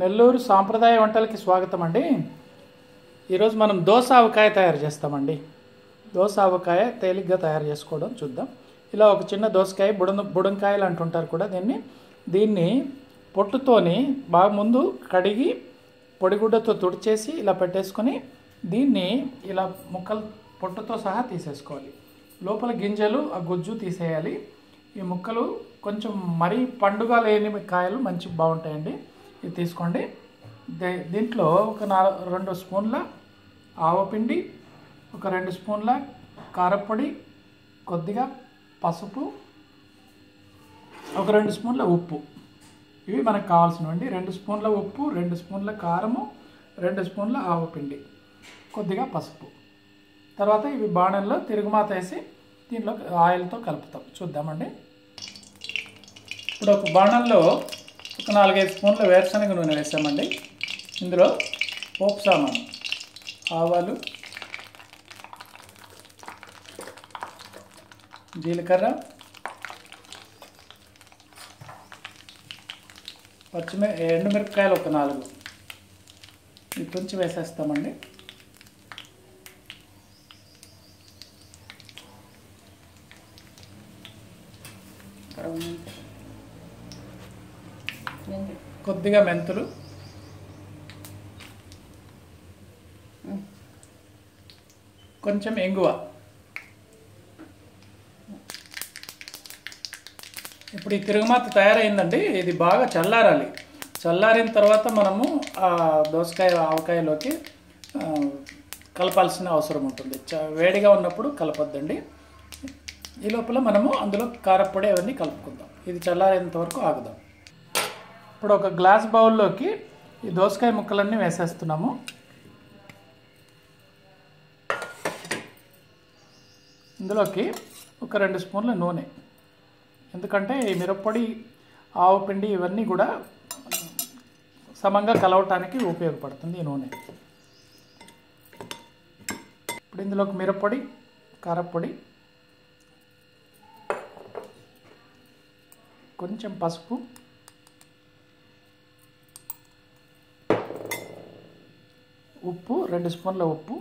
నెల్లూరు సాంప్రదాయ వంటలకి స్వాగతం అండి ఈరోజు మనం దోస ఆవకాయ తయారు చేస్తామండి. దోస ఆవకాయ తేలిగ్గా తయారు చేసుకోవడం చూద్దాం. ఇలా ఒక చిన్న దోసకాయ బుడ బుడంకాయలు అంటుంటారు కూడా దీన్ని. దీన్ని పొట్టుతోని బాగా ముందు కడిగి పొడిగుడ్డతో తుడిచేసి ఇలా పెట్టేసుకొని దీన్ని ఇలా ముక్కలు పొట్టుతో సహా తీసేసుకోవాలి. లోపల గింజలు ఆ గుజ్జు తీసేయాలి. ఈ ముక్కలు కొంచెం మరీ పండుగ లేని కాయలు మంచి బాగుంటాయండి. ఇది తీసుకోండి. దే- దీంట్లో ఒక నాలుగు రెండు స్పూన్ల ఆవపిండి ఒక రెండు స్పూన్ల కారపొడి కొద్దిగా పసుపు ఒక రెండు స్పూన్ల ఉప్పు. ఇవి మనకు కావాల్సినవండి. రెండు స్పూన్ల ఉప్పు రెండు స్పూన్ల కారము రెండు స్పూన్ల ఆవపిండి కొద్దిగా పసుపు. తర్వాత ఇవి బాణంలో తిరుగుమాత వేసి దీనిలో ఆయిల్తో కలుపుతాం. చూద్దామండి. ఇప్పుడు ఒక బాణంలో నాలుగైదు స్పూన్లు వేరుశనగ నూనె వేసామండి. ఇందులో పోపు సామాను ఆవాలు జీలకర్ర పచ్చిమి ఎండుమిరపకాయలు ఒక నాలుగు. ఇవి తుంచి వేసేస్తామండి. కొద్దిగా మెంతులు. కొంచెం ఎంగువ. ఇప్పుడు ఈ తిరుగుమాత తయారైందండి ఇది బాగా చల్లారాలి. చల్లారిన తర్వాత మనము ఆ దోసకాయ ఆవకాయలోకి కలపాల్సిన అవసరం ఉంటుంది. చ- వేడిగా ఉన్నప్పుడు కలపొద్దండి. ఈ లోపల మనము అందులో కారపొడి అవన్నీ కలుపుకుందాం. ఇది చల్లారేంత వరకు ఆగుదాం. ఇప్పుడు ఒక గ్లాస్ బౌల్లోకి ఈ దోసకాయ ముక్కలన్నీ వేసేస్తున్నాము. ఇందులోకి ఒక రెండు స్పూన్ల నూనె. ఎందుకంటే ఈ మిరప్పొడి ఆవు పిండి ఇవన్నీ కూడా సమంగా కలవటానికి ఉపయోగపడుతుంది ఈ నూనె. ఇప్పుడు ఇందులోకి మిరప్పొడి కారపొడి కొంచెం పసుపు ఉప్పు రెండు స్పూన్ల ఉప్పు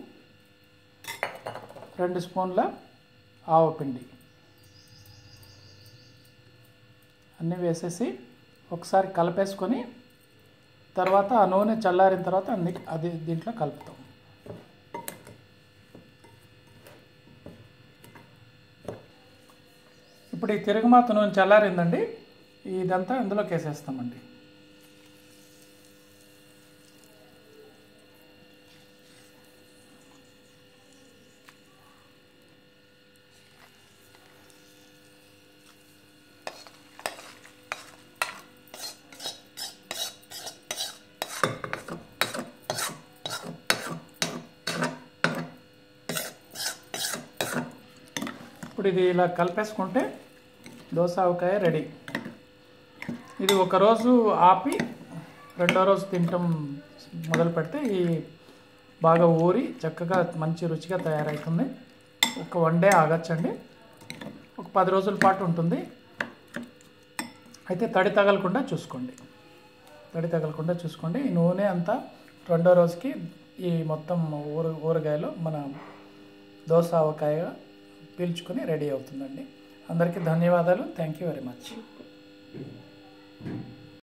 రెండు స్పూన్ల ఆవపిండి అన్నీ వేసేసి ఒకసారి కలిపేసుకొని తర్వాత ఆ నూనె చల్లారిన తర్వాత అన్ని అది దీంట్లో కలుపుతాం. ఇప్పుడు ఈ తిరుగుమాత నూనె చల్లారిందండి. ఇదంతా ఇందులోకి వేసేస్తామండి. ఇప్పుడు ఇది ఇలా కలిపేసుకుంటే దోస ఆవకాయ రెడీ. ఇది ఒక రోజు ఆపి రెండో రోజు తినటం మొదలు పెడితే ఈ బాగా ఊరి చక్కగా మంచి రుచిగా తయారవుతుంది ఒక వన్ డే ఆగచ్చండి. ఒక పది రోజుల పాటు ఉంటుంది. అయితే తడి తగలకుండా చూసుకోండి. తడి తగలకుండా చూసుకోండి. ఈ నూనె అంతా రెండో రోజుకి ఈ మొత్తం ఊరు ఊరగాయలు మన దోస ఆవకాయ పీల్చుకుని రెడీ అవుతుందండి. అందరికీ ధన్యవాదాలు. Thank you very much.